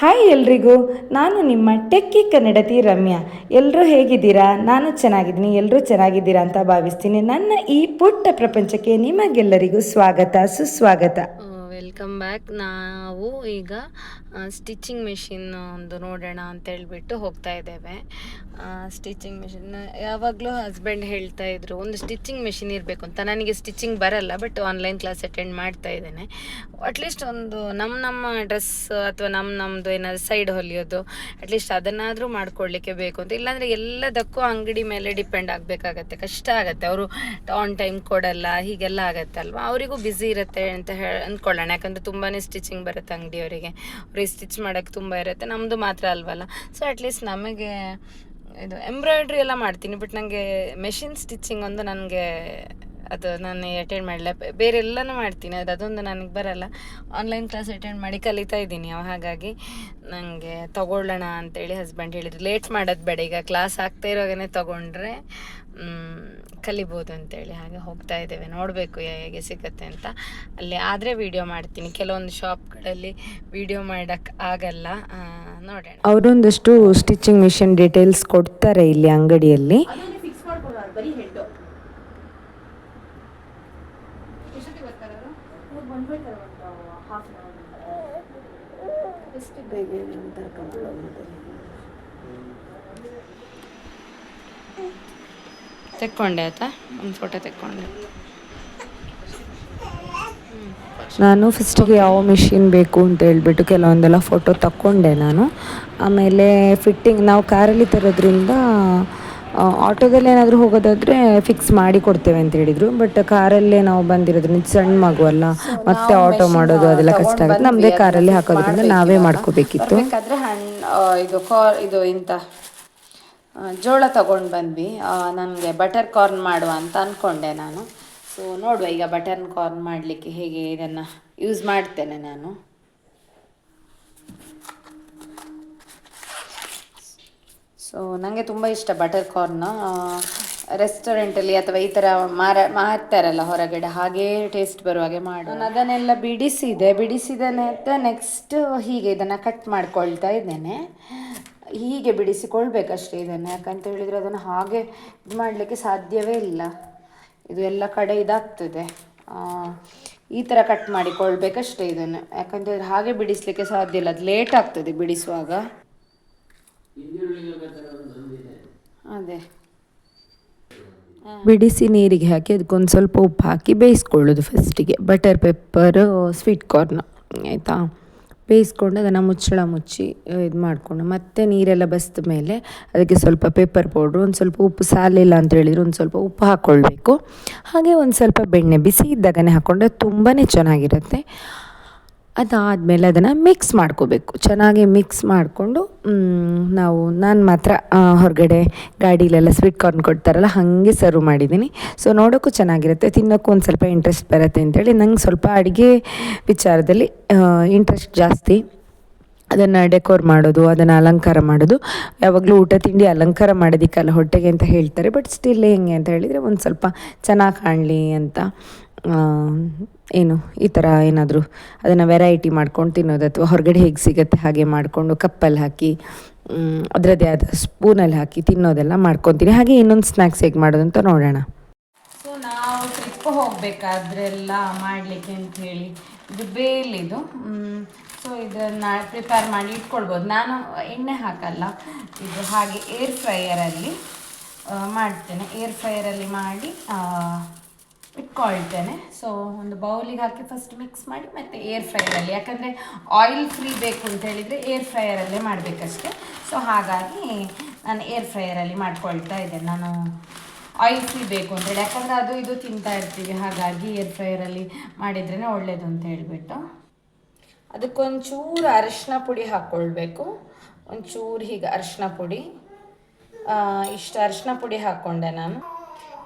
Hi ಎಲ್ರಿಗೂ, ನಾನು ನಿಮ್ಮ ಟೆಕ್ಕಿ ಕನ್ನಡತಿ ರಮ್ಯಾ. ಎಲ್ಲರೂ ಹೇಗಿದ್ದೀರಾ? ನಾನು ಚೆನ್ನಾಗಿದ್ದೀನಿ ಎಲ್ಲರೂ ಚೆನ್ನಾಗಿದ್ದೀರಾ ಅಂತ ಭಾವಿಸ್ತೀನಿ. ನನ್ನ ಈ ಪುಟ್ಟ ಪ್ರಪಂಚಕ್ಕೆ ನಿಮಗೆಲ್ಲರಿಗೂ ಸ್ವಾಗತ, ಸುಸ್ವಾಗತ. Welcome back. ನಾವು ಈಗ ಸ್ಟಿಚಿಂಗ್ ಮೆಷಿನ್ ಒಂದು ನೋಡೋಣ ಅಂತ ಹೇಳ್ಬಿಟ್ಟು ಹೋಗ್ತಾ ಇದ್ದೇವೆ. ಸ್ಟಿಚಿಂಗ್ ಮೆಷಿನ್, ಯಾವಾಗಲೂ ಹಸ್ಬೆಂಡ್ ಹೇಳ್ತಾ ಇದ್ರು, ಒಂದು ಸ್ಟಿಚಿಂಗ್ ಮೆಷಿನ್ ಇರಬೇಕು ಅಂತ. ನನಗೆ ಸ್ಟಿಚಿಂಗ್ ಬರಲ್ಲ, ಬಟ್ ಆನ್ಲೈನ್ ಕ್ಲಾಸ್ ಅಟೆಂಡ್ ಮಾಡ್ತಾ ಇದ್ದೇನೆ. ಅಟ್ಲೀಸ್ಟ್ ಒಂದು ನಮ್ಮ ನಮ್ಮ ಡ್ರೆಸ್ ಅಥವಾ ನಮ್ಮ ನಮ್ಮದು ಏನಾದ್ರು ಸೈಡ್ ಹೊಲಿಯೋದು ಅಟ್ಲೀಸ್ಟ್ ಅದನ್ನಾದರೂ ಮಾಡ್ಕೊಳ್ಳಿಕ್ಕೆ ಬೇಕು ಅಂತ. ಇಲ್ಲಾಂದರೆ ಎಲ್ಲದಕ್ಕೂ ಅಂಗಡಿ ಮೇಲೆ ಡಿಪೆಂಡ್ ಆಗಬೇಕಾಗತ್ತೆ. ಕಷ್ಟ ಆಗುತ್ತೆ. ಅವರು ಆನ್ ಟೈಮ್ ಕೊಡಲ್ಲ, ಹೀಗೆಲ್ಲ ಆಗುತ್ತೆ ಅಲ್ವಾ ಅವರಿಗೂ ಬ್ಯುಸಿ ಇರುತ್ತೆ ಅಂತ ಹೇಳಿ ಅಂದ್ಕೊಳ್ಳೋಣ. ಯಾಕಂದರೆ ತುಂಬಾ ಸ್ಟಿಚಿಂಗ್ ಬರುತ್ತೆ ಅಂಗಡಿಯವರಿಗೆ. ಅವ್ರಿಗೆ ಸ್ಟಿಚ್ ಮಾಡೋಕ್ಕೆ ತುಂಬ ಇರುತ್ತೆ. ನಮ್ಮದು ಮಾತ್ರ ಅಲ್ವಲ್ಲ. ಸೊ ಅಟ್ಲೀಸ್ಟ್ ನಮಗೆ ಇದು ಎಂಬ್ರಾಯ್ಡ್ರಿ ಎಲ್ಲ ಮಾಡ್ತೀನಿ. ಬಟ್ ನನಗೆ ಮೆಷಿನ್ ಸ್ಟಿಚಿಂಗ್ ಒಂದು ನನಗೆ ಅದು ನಾನು ಅಟೆಂಡ್ ಮಾಡಲ್ಲ ಬೇರೆ ಎಲ್ಲನೂ ಮಾಡ್ತೀನಿ. ಅದು ಅದೊಂದು ನನಗೆ ಬರಲ್ಲ. ಆನ್ಲೈನ್ ಕ್ಲಾಸ್ ಅಟೆಂಡ್ ಮಾಡಿ ಕಲಿತಾ ಇದ್ದೀನಿ ಹಾಗಾಗಿ ನನಗೆ ತಗೊಳ್ಳೋಣ ಅಂತೇಳಿ ಹಸ್ಬೆಂಡ್ ಹೇಳಿದ್ರು. ಲೇಟ್ ಮಾಡೋದು ಬೇಡ. ಈಗ ಕ್ಲಾಸ್ ಆಗ್ತಾ ಇರೋಗೇ ತೊಗೊಂಡ್ರೆ ಕಲಿಬೋದು ಅಂತೇಳಿ ಹಾಗೆ ಹೋಗ್ತಾ ಇದ್ದೇವೆ. ನೋಡಬೇಕು ಹೇಗೆ ಸಿಗುತ್ತೆ ಅಂತ. ಅಲ್ಲಿ ಆದರೆ ವಿಡಿಯೋ ಮಾಡ್ತೀನಿ. ಕೆಲವೊಂದು ಶಾಪ್ಗಳಲ್ಲಿ ವಿಡಿಯೋ ಮಾಡೋಕ್ಕೆ ಆಗಲ್ಲ. ನೋಡೋಣ. ಅವರೊಂದಷ್ಟು ಸ್ಟಿಚಿಂಗ್ ಮಿಷಿನ್ ಡೀಟೇಲ್ಸ್ ಕೊಡ್ತಾರೆ ಇಲ್ಲಿ ಅಂಗಡಿಯಲ್ಲಿ. ತೆಕ್ಕೊಂಡೆ ಆಯ್ತಾ? ಒಂದು ಫೋಟೋ ತೆಕ್ಕೊಂಡೆ. ನಾನು ಫಸ್ಟಿಗೆ ಯಾವ ಮಿಷಿನ್ ಬೇಕು ಅಂತ ಹೇಳ್ಬಿಟ್ಟು ಕೆಲವೊಂದೆಲ್ಲ ಫೋಟೋ ತಕ್ಕೊಂಡೆ ನಾನು. ಆಮೇಲೆ ಫಿಟ್ಟಿಂಗ್ ನಾವು ಕಾರಲ್ಲಿ ತರೋದ್ರಿಂದ ಆಟೋದಲ್ಲಿ ಏನಾದರೂ ಹೋಗೋದಾದರೆ ಫಿಕ್ಸ್ ಮಾಡಿ ಕೊಡ್ತೇವೆ ಅಂತ ಹೇಳಿದರು. ಬಟ್ ಕಾರಲ್ಲೇ ನಾವು ಬಂದಿರೋದ್ರಿಂದ ಸಣ್ಣ ಮಗು ಅಲ್ಲ ಮತ್ತೆ ಆಟೋ ಮಾಡೋದು ಅದೆಲ್ಲ ಕಷ್ಟ ಆಗುತ್ತೆ. ನಮ್ದೇ ಕಾರಲ್ಲಿ ಹಾಕೋದ್ರಿಂದ ನಾವೇ ಮಾಡ್ಕೋಬೇಕಿತ್ತು. ಇದು ಇದು ಇಂಥ ಜೋಳ ತಗೊಂಡು ಬಂದ್ವಿ. ನನಗೆ ಬಟರ್ ಕಾರ್ನ್ ಮಾಡುವ ಅಂತ ಅಂದ್ಕೊಂಡೆ ನಾನು. ಸೊ ನೋಡುವ ಈಗ ಬಟರ್ ಕಾರ್ನ್ ಮಾಡಲಿಕ್ಕೆ ಹೇಗೆ ಇದನ್ನು ಯೂಸ್ ಮಾಡ್ತೇನೆ ನಾನು. ಸೊ ನನಗೆ ತುಂಬ ಇಷ್ಟ ಬಟರ್ ಕಾರ್ನ್ ರೆಸ್ಟೋರೆಂಟಲ್ಲಿ ಅಥವಾ ಈ ಥರ ಮಾರ, ಮಾರ್ತಾರಲ್ಲ ಹೊರಗಡೆ, ಹಾಗೇ ಟೇಸ್ಟ್ ಬರುವ ಹಾಗೆ ಮಾಡು ನಾನು ಅದನ್ನೆಲ್ಲ ಬಿಡಿಸಿದೆ, ಬಿಡಿಸಿದ ನೆಕ್ಸ್ಟ್ ಹೀಗೆ ಇದನ್ನು ಕಟ್ ಮಾಡ್ಕೊಳ್ತಾ ಇದ್ದೇನೆ. ಹೀಗೆ ಬಿಡಿಸಿಕೊಳ್ಬೇಕಷ್ಟೇ ಇದನ್ನು. ಯಾಕಂತ ಹೇಳಿದರೆ ಅದನ್ನು ಹಾಗೆ ಇದು ಮಾಡಲಿಕ್ಕೆ ಸಾಧ್ಯವೇ ಇಲ್ಲ. ಇದು ಎಲ್ಲ ಕಡೆ ಇದಾಗ್ತದೆ. ಈ ಥರ ಕಟ್ ಮಾಡಿಕೊಳ್ಬೇಕಷ್ಟೇ ಇದನ್ನು. ಯಾಕಂತೇಳಿದ್ರೆ ಹಾಗೆ ಬಿಡಿಸ್ಲಿಕ್ಕೆ ಸಾಧ್ಯ ಇಲ್ಲ. ಅದು ಲೇಟ್ ಆಗ್ತದೆ ಬಿಡಿಸುವಾಗ. ಅದೇ. ಬಿಡಿಸಿ ನೀರಿಗೆ ಹಾಕಿ, ಅದಕ್ಕೊಂದು ಸ್ವಲ್ಪ ಉಪ್ಪು ಹಾಕಿ ಬೇಯಿಸ್ಕೊಳ್ಳೋದು ಫಸ್ಟಿಗೆ ಬಟರ್ ಪೆಪ್ಪರ್ ಸ್ವೀಟ್ ಕಾರ್ನ್ ಆಯಿತಾ? ಬೇಯಿಸ್ಕೊಂಡು ಅದನ್ನು ಮುಚ್ಚಳ ಮುಚ್ಚಿ ಇದು ಮಾಡಿಕೊಂಡು ಮತ್ತೆ ನೀರೆಲ್ಲ ಬಸಿದ ಮೇಲೆ ಅದಕ್ಕೆ ಸ್ವಲ್ಪ ಪೇಪರ್ ಪೌಡ್ರು, ಒಂದು ಸ್ವಲ್ಪ ಉಪ್ಪು, ಸಾಲಿಲ್ಲ ಅಂತ ಹೇಳಿದರೆ ಒಂದು ಸ್ವಲ್ಪ ಉಪ್ಪು ಹಾಕ್ಕೊಳ್ಬೇಕು. ಹಾಗೆ ಒಂದು ಸ್ವಲ್ಪ ಬೆಣ್ಣೆ ಬಿಸಿ ಇದ್ದಾಗನೇ ಹಾಕ್ಕೊಂಡ್ರೆ ತುಂಬಾ ಚೆನ್ನಾಗಿರುತ್ತೆ. ಅದಾದಮೇಲೆ ಅದನ್ನು ಮಿಕ್ಸ್ ಮಾಡ್ಕೋಬೇಕು. ಚೆನ್ನಾಗಿ ಮಿಕ್ಸ್ ಮಾಡಿಕೊಂಡು ನಾವು, ನಾನು ಮಾತ್ರ ಹೊರಗಡೆ ಗಾಡಿಲೆಲ್ಲ ಸ್ವೀಟ್ ಕಾರ್ನ್ ಕೊಡ್ತಾರಲ್ಲ, ಹಾಗೆ ಸರ್ವ್ ಮಾಡಿದ್ದೀನಿ. ಸೊ ನೋಡೋಕ್ಕೂ ಚೆನ್ನಾಗಿರುತ್ತೆ. ತಿನ್ನೋಕ್ಕೂ ಒಂದು ಸ್ವಲ್ಪ ಇಂಟ್ರೆಸ್ಟ್ ಬರುತ್ತೆ ಅಂತೇಳಿ ನಂಗೆ ಸ್ವಲ್ಪ ಅಡುಗೆ ವಿಚಾರದಲ್ಲಿ ಇಂಟ್ರೆಸ್ಟ್ ಜಾಸ್ತಿ. ಅದನ್ನು ಡೆಕೋರ್ ಮಾಡೋದು, ಅದನ್ನು ಅಲಂಕಾರ ಮಾಡೋದು. ಯಾವಾಗಲೂ ಊಟ, ತಿಂಡಿ ಅಲಂಕಾರ ಮಾಡೋದಿಕ್ಕಲ್ಲ ಹೊಟ್ಟೆಗೆ ಅಂತ ಹೇಳ್ತಾರೆ ಬಟ್ ಸ್ಟಿಲ್ ಹೆಂಗೆ ಅಂತ ಹೇಳಿದರೆ ಒಂದು ಸ್ವಲ್ಪ ಚೆನ್ನಾಗಿ ಕಾಣಲಿ ಅಂತ ಏನು, ಈ ಥರ ಏನಾದರೂ ಅದನ್ನು ವೆರೈಟಿ ಮಾಡ್ಕೊಂಡು ತಿನ್ನೋದು ಅಥವಾ ಹೊರಗಡೆ ಹೇಗೆ ಸಿಗುತ್ತೆ ಹಾಗೆ ಮಾಡಿಕೊಂಡು ಕಪ್ಪಲ್ಲಿ ಹಾಕಿ ಅದರದ್ದೇ ಆದ ಸ್ಪೂನಲ್ಲಿ ಹಾಕಿ ತಿನ್ನೋದೆಲ್ಲ ಮಾಡ್ಕೊತೀನಿ. ಹಾಗೆ ಇನ್ನೊಂದು ಸ್ನ್ಯಾಕ್ಸ್ ಹೇಗೆ ಮಾಡೋದು ಅಂತ ನೋಡೋಣ. ಸೊ ನಾವು ಟ್ರಿಪ್ ಹೋಗಬೇಕಾದ್ರೆಲ್ಲ ಮಾಡಲಿಕ್ಕೆ ಅಂತ ಹೇಳಿ, ಇದು ಬೇಲಿದು ಸೊ ಇದನ್ನು ಪ್ರಿಪೇರ್ ಮಾಡಿ ಇಟ್ಕೊಳ್ಬೋದು. ನಾನು ಎಣ್ಣೆ ಹಾಕಲ್ಲ, ಇದು ಹಾಗೆ ಏರ್ ಫ್ರೈಯರಲ್ಲಿ ಮಾಡ್ತೇನೆ. ಏರ್ ಫ್ರೈಯರಲ್ಲಿ ಮಾಡಿ ಇಟ್ಕೊಳ್ತೇನೆ ಸೊ ಒಂದು ಬೌಲಿಗೆ ಹಾಕಿ ಫಸ್ಟ್ ಮಿಕ್ಸ್ ಮಾಡಿ ಮತ್ತು ಏರ್ ಫ್ರೈಯರಲ್ಲಿ ಯಾಕಂದರೆ ಆಯಿಲ್ ಫ್ರೀ ಬೇಕು ಅಂತ ಹೇಳಿದರೆ ಏರ್ ಫ್ರೈಯರಲ್ಲೇ ಮಾಡಬೇಕಷ್ಟೆ. ಸೊ ಹಾಗಾಗಿ ನಾನು ಏರ್ ಫ್ರೈಯರಲ್ಲಿ ಮಾಡ್ಕೊಳ್ತಾ ಇದ್ದೇನೆ ನಾನು ಆಯಿಲ್ ಫ್ರೀ ಬೇಕು ಅಂತೇಳಿ ಯಾಕಂದರೆ ಅದು ಇದು ತಿಂತಾ ಇರ್ತೀವಿ. ಹಾಗಾಗಿ ಏರ್ ಫ್ರೈಯರಲ್ಲಿ ಮಾಡಿದ್ರೇ ಒಳ್ಳೆಯದು ಅಂತ ಹೇಳಿಬಿಟ್ಟು. ಅದಕ್ಕೊಂಚೂರು ಅರಿಶಿನ ಪುಡಿ ಹಾಕ್ಕೊಳ್ಬೇಕು ಒಂಚೂರು ಹೀಗೆ ಅರಿಶಿನ ಪುಡಿ. ಇಷ್ಟು ಅರಿಶಿನ ಪುಡಿ ಹಾಕ್ಕೊಂಡೆ ನಾನು.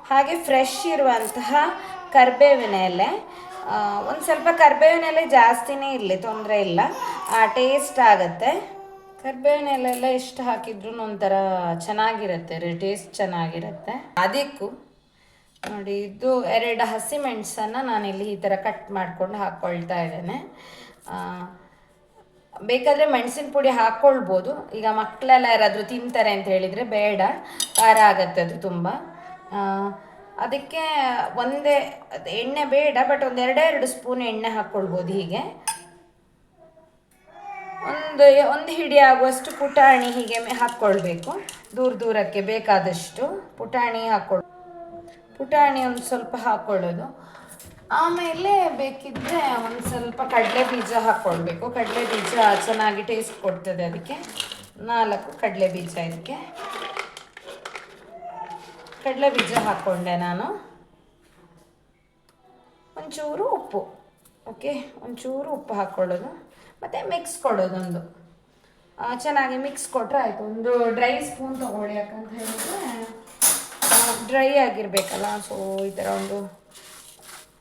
ಹಾಗೆ ಫ್ರೆಶ್ ಇರುವಂತಹ ಕರಿಬೇವಿನ ಎಲೆ. ಒಂದು ಸ್ವಲ್ಪ ಕರಿಬೇವಿನ ಎಲೆ ಜಾಸ್ತಿನೇ ಇರಲಿ ತೊಂದರೆ ಇಲ್ಲ. ಟೇಸ್ಟ್ ಆಗುತ್ತೆ. ಕರಿಬೇವಿನ ಎಲೆಲ್ಲ ಎಷ್ಟು ಹಾಕಿದ್ರು ಒಂಥರ ಚೆನ್ನಾಗಿರುತ್ತೆ ಟೇಸ್ಟ್ ಚೆನ್ನಾಗಿರುತ್ತೆ. ಅದಕ್ಕೂ ನೋಡಿ ಇದು ಎರಡು ಹಸಿಮೆಣಸನ್ನು ನಾನಿಲ್ಲಿ ಈ ಥರ ಕಟ್ ಮಾಡ್ಕೊಂಡು ಹಾಕ್ಕೊಳ್ತಾ ಇದ್ದೇನೆ. ಆ, ಬೇಕಾದರೆ ಮೆಣಸಿನ ಪುಡಿ ಹಾಕ್ಕೊಳ್ಬೋದು ಈಗ ಮಕ್ಕಳೆಲ್ಲ ಯಾರಾದರೂ ತಿಂತಾರೆ ಅಂತ ಹೇಳಿದರೆ ಬೇಡ. ಖಾರ ಆಗತ್ತೆ ಅದು ತುಂಬ. ಆ, ಅದಕ್ಕೆ ಒಂದೇ ಎಣ್ಣೆ ಬೇಡ ಬಟ್ ಒಂದು ಎರಡೇ ಎರಡು ಸ್ಪೂನ್ ಎಣ್ಣೆ ಹಾಕ್ಕೊಳ್ಬೋದು ಹೀಗೆ. ಒಂದು ಒಂದು ಹಿಡಿ ಆಗುವಷ್ಟು ಪುಟಾಣಿ ಹೀಗೆ ಹಾಕ್ಕೊಳ್ಬೇಕು ದೂರ ದೂರಕ್ಕೆ ಬೇಕಾದಷ್ಟು ಪುಟಾಣಿ ಹಾಕ್ಕೊಳ್ ಪುಟಾಣಿ ಒಂದು ಸ್ವಲ್ಪ ಹಾಕ್ಕೊಳ್ಳೋದು ಆಮೇಲೆ ಬೇಕಿದ್ದರೆ ಒಂದು ಸ್ವಲ್ಪ ಕಡಲೆ ಬೀಜ ಹಾಕ್ಕೊಳ್ಬೇಕು ಕಡಲೆ ಬೀಜ ಚೆನ್ನಾಗಿ ಟೇಸ್ಟ್ ಕೊಡ್ತದೆ ಅದಕ್ಕೆ. ನಾಲ್ಕು ಕಡಲೆ ಬೀಜ ಇದಕ್ಕೆ. ಕಡಲೆ ಬೀಜ ಹಾಕ್ಕೊಂಡೆ ನಾನು. ಒಂಚೂರು ಉಪ್ಪು. ಓಕೆ ಒಂಚೂರು ಉಪ್ಪು ಹಾಕ್ಕೊಳ್ಳೋದು ಮತ್ತು ಮಿಕ್ಸ್ ಕೊಡೋದೊಂದು ಚೆನ್ನಾಗಿ ಮಿಕ್ಸ್ ಕೊಟ್ಟರೆ ಆಯಿತು. ಒಂದು ಡ್ರೈ ಸ್ಪೂನ್ ತೊಗೊಳ್ಳಿ ಯಾಕಂತ ಹೇಳಿದ್ರೆ ಡ್ರೈ ಆಗಿರಬೇಕಲ್ಲ ಸೊ ಈ ಥರ ಒಂದು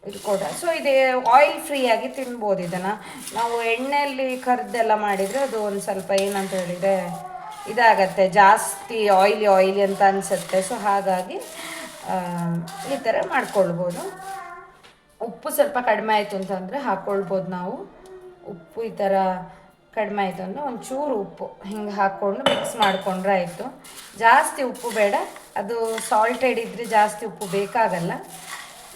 ಇದು ಕೊಡ ಸೊ ಇದು ಆಯಿಲ್ ಫ್ರೀ ಆಗಿ ತಿನ್ಬೋದು ಇದನ್ನು. ನಾವು ಎಣ್ಣೆಯಲ್ಲಿ ಕರಿದೆಲ್ಲ ಮಾಡಿದರೆ ಅದು ಒಂದು ಸ್ವಲ್ಪ ಏನಂತ ಹೇಳಿದರೆ ಇದಾಗತ್ತೆ, ಜಾಸ್ತಿ ಆಯಿಲಿ ಆಯಿಲಿ ಅಂತ ಅನಿಸುತ್ತೆ. ಸೊ ಹಾಗಾಗಿ ಈ ಥರ ಮಾಡ್ಕೊಳ್ಬೋದು. ಉಪ್ಪು ಸ್ವಲ್ಪ ಕಡಿಮೆ ಆಯಿತು ಅಂತಂದರೆ ಹಾಕ್ಕೊಳ್ಬೋದು ನಾವು. ಉಪ್ಪು ಈ ಥರ ಕಡಿಮೆ ಆಯಿತು ಅಂದರೆ ಒಂಚೂರು ಉಪ್ಪು ಹಿಂಗೆ ಹಾಕ್ಕೊಂಡು ಮಿಕ್ಸ್ ಮಾಡಿಕೊಂಡ್ರೆ ಆಯಿತು. ಜಾಸ್ತಿ ಉಪ್ಪು ಬೇಡ, ಅದು ಸಾಲ್ಟೆಡ್ ಇದ್ದರೆ ಜಾಸ್ತಿ ಉಪ್ಪು ಬೇಕಾಗಲ್ಲ.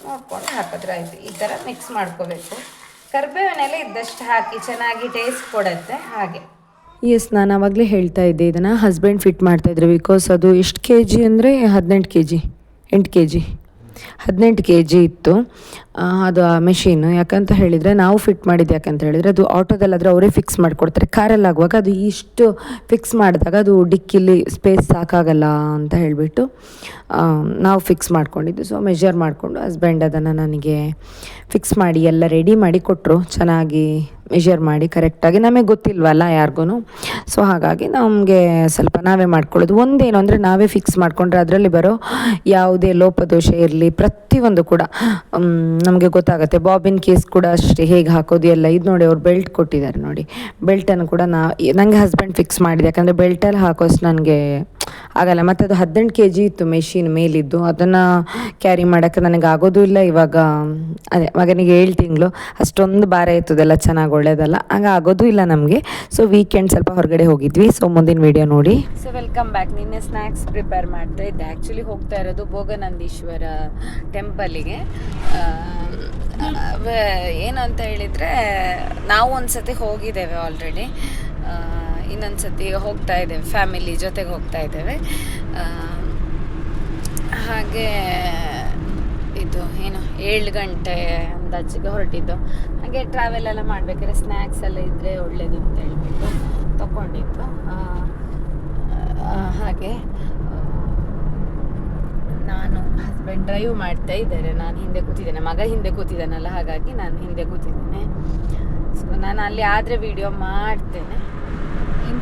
ನೋಡ್ಕೊಂಡು ಹಾಕಿದ್ರೆ ಆಯಿತು. ಈ ಥರ ಮಿಕ್ಸ್ ಮಾಡ್ಕೋಬೇಕು. ಕರ್ಬೇವಿನೆಲೆ ಇದ್ದಷ್ಟು ಹಾಕಿ ಚೆನ್ನಾಗಿ ಟೇಸ್ಟ್ ಕೊಡುತ್ತೆ. ಹಾಗೆ. ಎಸ್ ನಾನು ಆವಾಗಲೇ ಹೇಳ್ತಾ ಇದ್ದೆ, ಇದನ್ನು ಹಸ್ಬೆಂಡ್ ಫಿಟ್ ಮಾಡ್ತಾಯಿದ್ರು ಬಿಕಾಸ್ ಅದು ಎಷ್ಟು ಕೆ ಜಿ ಅಂದರೆ ಹದಿನೆಂಟು ಕೆ ಜಿ ಎಂಟು ಕೆ ಜಿ ಹದಿನೆಂಟು ಕೆ ಜಿ ಇತ್ತು ಅದು ಆ ಮೆಷೀನು ಯಾಕಂತ ಹೇಳಿದರೆ ನಾವು ಫಿಟ್ ಮಾಡಿದ್ದು ಯಾಕಂತ ಹೇಳಿದರೆ ಅದು ಆಟೋದಲ್ಲಾದರೆ ಅವರೇ ಫಿಕ್ಸ್ ಮಾಡಿಕೊಡ್ತಾರೆ. ಕಾರಲ್ಲಿ ಆಗುವಾಗ ಅದು ಇಷ್ಟು ಫಿಕ್ಸ್ ಮಾಡಿದಾಗ ಅದು ಡಿಕ್ಕಿಲಿ ಸ್ಪೇಸ್ ಸಾಕಾಗಲ್ಲ ಅಂತ ಹೇಳಿಬಿಟ್ಟು ನಾವು ಫಿಕ್ಸ್ ಮಾಡ್ಕೊಂಡಿದ್ದು. ಸೊ ಮೆಷರ್ ಮಾಡಿಕೊಂಡು ಹಸ್ಬೆಂಡ್ ಅದನ್ನು ನನಗೆ ಫಿಕ್ಸ್ ಮಾಡಿ, ಎಲ್ಲ ರೆಡಿ ಮಾಡಿ ಕೊಟ್ಟರು ಚೆನ್ನಾಗಿ ಮೆಷರ್ ಮಾಡಿ ಕರೆಕ್ಟಾಗಿ ನಮಗೆ ಗೊತ್ತಿಲ್ವಲ್ಲ ಯಾರಿಗೂ ಸೊ ಹಾಗಾಗಿ ನಮಗೆ ಸ್ವಲ್ಪ ನಾವೇ ಮಾಡ್ಕೊಳ್ಳೋದು. ಒಂದೇನು ಅಂದರೆ ನಾವೇ ಫಿಕ್ಸ್ ಮಾಡಿಕೊಂಡ್ರೆ ಅದರಲ್ಲಿ ಬರೋ ಯಾವುದೇ ಲೋಪದೋಷ ಇರಲಿ, ಪ್ರತಿಯೊಂದು ಕೂಡ. ನಮಗೆ ಗೊತ್ತಾಗುತ್ತೆ. ಬಾಬಿನ್ ಕೇಸ್ ಕೂಡ ಅಷ್ಟೇ ಹೇಗೆ ಹಾಕೋದು, ಎಲ್ಲ ಇದು ನೋಡಿ ಅವ್ರು ಬೆಲ್ಟ್ ಕೊಟ್ಟಿದ್ದಾರೆ ನೋಡಿ. ಬೆಲ್ಟನ್ನು ಕೂಡ ನಾ ನನಗೆ ಹಸ್ಬೆಂಡ್ ಫಿಕ್ಸ್ ಮಾಡಿದೆ. ಯಾಕಂದರೆ ಬೆಲ್ಟಲ್ಲಿ ಹಾಕೋಷ್ಟು ನನಗೆ ಆಗಲ್ಲ, ಮತ್ತು ಅದು ಹದಿನೆಂಟು ಕೆ ಜಿ ಇತ್ತು ಮೆಷಿನ್ ಮೇಲಿದ್ದು. ಅದನ್ನು ಕ್ಯಾರಿ ಮಾಡೋಕ್ಕೆ ನನಗೆ ಆಗೋದು ಇಲ್ಲ. ಇವಾಗ, ಅದೇ, ಮಗನಿಗೆ ಏಳು ತಿಂಗಳು. ಅಷ್ಟೊಂದು ಭಾರ ಇರ್ತದೆಲ್ಲ ಚೆನ್ನಾಗಿ ಒಳ್ಳೇದಲ್ಲ. ಹಂಗೆ ಆಗೋದು ಇಲ್ಲ ನಮಗೆ. ಸೊ ವೀಕೆಂಡ್ ಸ್ವಲ್ಪ ಹೊರಗಡೆ ಹೋಗಿದ್ವಿ. ಸೊ ಮುಂದಿನ ವೀಡಿಯೋ ನೋಡಿ. ಸೊ ವೆಲ್ಕಮ್ ಬ್ಯಾಕ್ ನಿನ್ನೆ ಸ್ನ್ಯಾಕ್ಸ್ ಪ್ರಿಪೇರ್ ಮಾಡ್ತಾ ಇದ್ದೆ. ಆ್ಯಕ್ಚುಲಿ ಹೋಗ್ತಾ ಇರೋದು ಭೋಗನಂದೀಶ್ವರ ಟೆಂಪಲಿಗೆ ಏನಂತ ಹೇಳಿದರೆ, ನಾವು ಒಂದು ಸತಿ ಹೋಗಿದ್ದೇವೆ ಆಲ್ರೆಡಿ ಇನ್ನೊಂದು ಸತಿ ಹೋಗ್ತಾ ಇದ್ದೇವೆ ಫ್ಯಾಮಿಲಿ ಜೊತೆಗೆ ಹೋಗ್ತಾ ಇದ್ದೇವೆ. ಹಾಗೆ ಇದು ಏನು, ಏಳು ಗಂಟೆ ಅಂದಾಜಿಗೆ ಹೊರಟಿದ್ದು. ಹಾಗೆ ಟ್ರಾವೆಲ್ ಎಲ್ಲ ಮಾಡಬೇಕಾದ್ರೆ ಸ್ನ್ಯಾಕ್ಸ್ ಎಲ್ಲ ಇದ್ದರೆ ಒಳ್ಳೇದು ಅಂತ ಹೇಳ್ಬಿಟ್ಟು ತಗೊಂಡಿದ್ದು. ಹಾಗೆ, ನಾನು ಹಸ್ಬೆಂಡ್ ಡ್ರೈವ್ ಮಾಡ್ತಾ ಇದ್ದಾರೆ. ನಾನು ಹಿಂದೆ ಕೂತಿದ್ದೇನೆ, ಮಗ ಹಿಂದೆ ಕೂತಿದ್ದಾನಲ್ಲ, ಹಾಗಾಗಿ ನಾನು ಹಿಂದೆ ಕೂತಿದ್ದೇನೆ. ಸೊ ನಾನು ಅಲ್ಲಿ ಆದರೆ ವಿಡಿಯೋ ಮಾಡ್ತೇನೆ.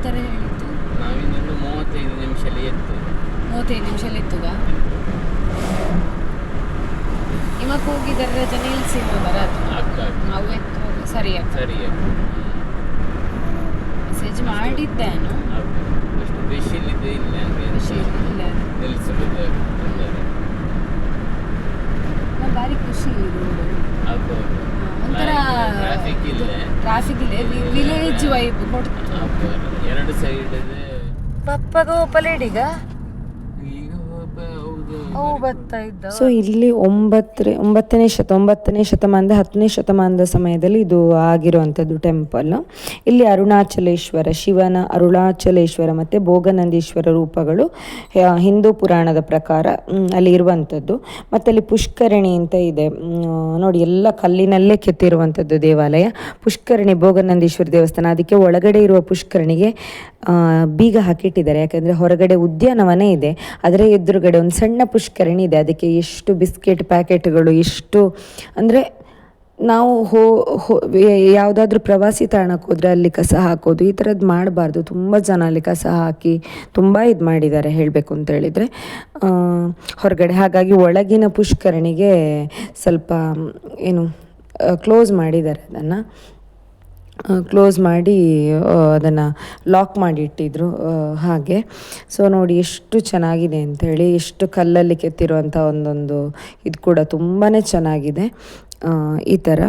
ಎಂಥರ ಹೇಳಿದ್ದು. ನಾವಿನ್ನೊಂದು ಮೂವತ್ತೈದು ನಿಮಿಷದಲ್ಲಿ ಎತ್ತು. ಮೂವತ್ತೈದು ನಿಮಿಷ ಇತ್ತುಗ ಇವಾಗ ಹೋಗಿದ್ದಾರೆ ರಜೆ ನಿಲ್ಸಿ ಬರೋದು. ನಾವು ಎತ್ತು ಸರಿಯಾಗಿ ಸರಿ ಸರಿ ಮೆಸೇಜ್ ಮಾಡಿದ್ದೇನು. ಅಷ್ಟು ಬಿಸಿಲಿದೆ ಇಲ್ಲ ಇಲ್ಲ ನಂಗೆ ಭಾರಿ ಖುಷಿ ಇದು. ಒಂಥರ ಟ್ರಾಫಿಕ್ ಇಲ್ಲ. ಟ್ರಾಫಿಕ್ ಇಲ್ಲ ವಿಲೇಜ್ ವೈಬ್ ಕೊಡ್ತಾರೆ. ಎರಡು ಸೈಡ್ ಪಪ್ಪಗ ಒಪ್ಪಲೇಡಿಗ ಈಗ ಒಬ್ಬ ಹೌದು ಅವು ಬರ್ತಾ ಇದ್ದ ಸೊ ಇಲ್ಲಿ ಒಂಬತ್ತನೇ ಒಂಬತ್ತನೇ ಶತ, ಒಂಬತ್ತನೇ ಶತಮಾನದ, ಹತ್ತನೇ ಶತಮಾನದ ಸಮಯದಲ್ಲಿ ಇದು ಆಗಿರುವಂಥದ್ದು ಟೆಂಪಲ್ ಇಲ್ಲಿ ಅರುಣಾಚಲೇಶ್ವರ, ಶಿವನ ಅರುಣಾಚಲೇಶ್ವರ ಮತ್ತು ಭೋಗನಂದೀಶ್ವರ ರೂಪಗಳು ಹಿಂದೂ ಪುರಾಣದ ಪ್ರಕಾರ ಅಲ್ಲಿ ಇರುವಂಥದ್ದು. ಮತ್ತು ಅಲ್ಲಿ ಪುಷ್ಕರಣಿ ಅಂತ ಇದೆ. ನೋಡಿ, ಎಲ್ಲ ಕಲ್ಲಿನಲ್ಲೇ ಕೆತ್ತಿರುವಂಥದ್ದು ದೇವಾಲಯ. ಪುಷ್ಕರಣಿ, ಭೋಗನಂದೀಶ್ವರ ದೇವಸ್ಥಾನ. ಅದಕ್ಕೆ ಒಳಗಡೆ ಇರುವ ಪುಷ್ಕರಣಿಗೆ ಬೀಗ ಹಾಕಿಟ್ಟಿದ್ದಾರೆ. ಯಾಕೆಂದರೆ ಹೊರಗಡೆ ಉದ್ಯಾನವನ ಇದೆ. ಅದರ ಎದುರುಗಡೆ ಒಂದು ಸಣ್ಣ ಪುಷ್ಕರಣಿ ಇದೆ. ಅದಕ್ಕೆ ಎಷ್ಟು ಬಿಸ್ಕೆಟ್ ಪ್ಯಾಕೆಟ್ಗಳು, ಎಷ್ಟು ಅಂದರೆ ನಾವು ಹೋ ಹೋ, ಯಾವುದಾದ್ರೂ ಪ್ರವಾಸಿ ತಾಣಕ್ಕೆ ಹೋದರೆ ಅಲ್ಲಿ ಕಸ ಹಾಕೋದು, ಈ ಥರದ್ದು ಮಾಡಬಾರ್ದು. ತುಂಬ ಜನ ಅಲ್ಲಿ ಕಸ ಹಾಕಿ ತುಂಬ ಇದು ಮಾಡಿದ್ದಾರೆ ಹೇಳಬೇಕು ಅಂತ ಹೇಳಿದರೆ. ಹೊರಗಡೆ ಹಾಗಾಗಿ ಒಳಗಿನ ಪುಷ್ಕರಣಿಗೆ ಸ್ವಲ್ಪ, ಏನು ಕ್ಲೋಸ್ ಮಾಡಿದ್ದಾರೆ ಅದನ್ನು. ಕ್ಲೋಸ್ ಮಾಡಿ ಅದನ್ನು ಲಾಕ್ ಮಾಡಿ ಇಟ್ಟಿದ್ರು ಹಾಗೆ. ಸೊ ನೋಡಿ ಎಷ್ಟು ಚೆನ್ನಾಗಿದೆ ಅಂಥೇಳಿ ಎಷ್ಟು ಕಲ್ಲಲ್ಲಿ ಕೆತ್ತಿರುವಂಥ ಒಂದೊಂದು ಇದು ಕೂಡ ತುಂಬಾ ಚೆನ್ನಾಗಿದೆ ಈ ಥರ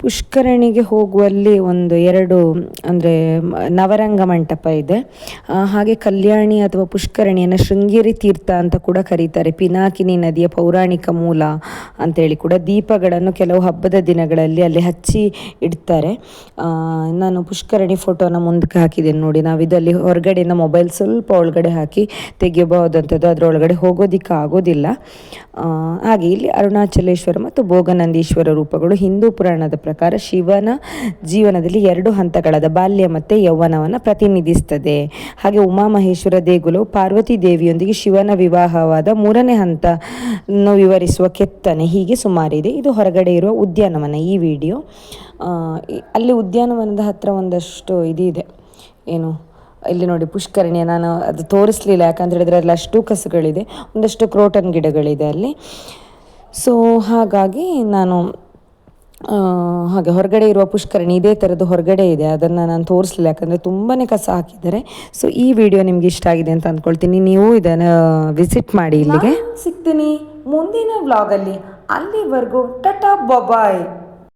ಪುಷ್ಕರಣಿಗೆ ಹೋಗುವಲ್ಲಿ ಒಂದು ಎರಡು, ಅಂದರೆ, ನವರಂಗ ಮಂಟಪ ಇದೆ. ಹಾಗೆ ಕಲ್ಯಾಣಿ ಅಥವಾ ಪುಷ್ಕರಣಿಯನ್ನು ಶೃಂಗೇರಿ ತೀರ್ಥ ಅಂತ ಕೂಡ ಕರೀತಾರೆ. ಪಿನಾಕಿನಿ ನದಿಯ ಪೌರಾಣಿಕ ಮೂಲ ಅಂತೇಳಿ ಕೂಡ ದೀಪಗಳನ್ನು ಕೆಲವು ಹಬ್ಬದ ದಿನಗಳಲ್ಲಿ ಅಲ್ಲಿ ಹಚ್ಚಿ ಇಡ್ತಾರೆ. ನಾನು ಪುಷ್ಕರಣಿ ಫೋಟೋನ ಮುಂದಕ್ಕೆ ಹಾಕಿದ್ದೇನೆ ನೋಡಿ. ನಾವು ಇದರಲ್ಲಿ ಹೊರಗಡೆಯಿಂದ ಮೊಬೈಲ್ ಸ್ವಲ್ಪ ಒಳಗಡೆ ಹಾಕಿ ತೆಗೆಯಬಹುದಂಥದ್ದು. ಅದರೊಳಗಡೆ ಹೋಗೋದಿಕ್ಕೆ ಆಗೋದಿಲ್ಲ. ಹಾಗೆ ಇಲ್ಲಿ ಅರುಣಾಚಲೇಶ್ವರ ಮತ್ತು ಭೋಗನಂದೀಶ್ವರ ರೂಪಗಳು ಹಿಂದೂ ಪುರಾಣದ ಪ್ರಕಾರ ಶಿವನ ಜೀವನದಲ್ಲಿ ಎರಡು ಹಂತಗಳಾದ ಬಾಲ್ಯ ಮತ್ತು ಯೌವನವನ್ನು ಪ್ರತಿನಿಧಿಸ್ತದೆ. ಹಾಗೆ ಉಮಾಮಹೇಶ್ವರ ದೇಗುಲವು ಪಾರ್ವತಿ ದೇವಿಯೊಂದಿಗೆ ಶಿವನ ವಿವಾಹವಾದ ಮೂರನೇ ಹಂತ ವಿವರಿಸುವ ಕೆತ್ತನೆ ಹೀಗೆ ಸುಮಾರಿದೆ ಇದು. ಹೊರಗಡೆ ಇರುವ ಉದ್ಯಾನವನ ಈ ವಿಡಿಯೋ. ಅಲ್ಲಿ ಉದ್ಯಾನವನದ ಹತ್ರ ಒಂದಷ್ಟು ಇದಿದೆ. ಏನು, ಇಲ್ಲಿ ನೋಡಿ ಪುಷ್ಕರಣಿಯ ನಾನು ಅದು ತೋರಿಸ್ಲಿಲ್ಲ ಯಾಕಂತ ಹೇಳಿದ್ರೆ ಅಲ್ಲಿ ಅಷ್ಟು ಕಸುಗಳಿದೆ. ಒಂದಷ್ಟು ಕ್ರೋಟನ್ ಗಿಡಗಳಿದೆ ಅಲ್ಲಿ. ಸೊ ಹಾಗಾಗಿ ನಾನು ಹಾಗೆ ಹೊರಗಡೆ ಇರುವ ಪುಷ್ಕರಣಿ ಇದೇ ಥರದ್ದು ಹೊರಗಡೆ ಇದೆ. ಅದನ್ನು ನಾನು ತೋರಿಸ್ಲಿಲ್ಲ, ಯಾಕಂದರೆ ತುಂಬಾ ಕಸ ಹಾಕಿದ್ದಾರೆ. ಸೊ ಈ ವಿಡಿಯೋ ನಿಮ್ಗೆ ಇಷ್ಟ ಆಗಿದೆ ಅಂತ ಅಂದ್ಕೊಳ್ತೀನಿ ನೀವು ಇದನ್ನು ವಿಸಿಟ್ ಮಾಡಿ ಇಲ್ಲಿಗೆ. ಸಿಗ್ತೀನಿ ಮುಂದಿನ ವ್ಲಾಗಲ್ಲಿ ಅಲ್ಲಿವರೆಗೂ ಟಟಾ ಬಾಯ್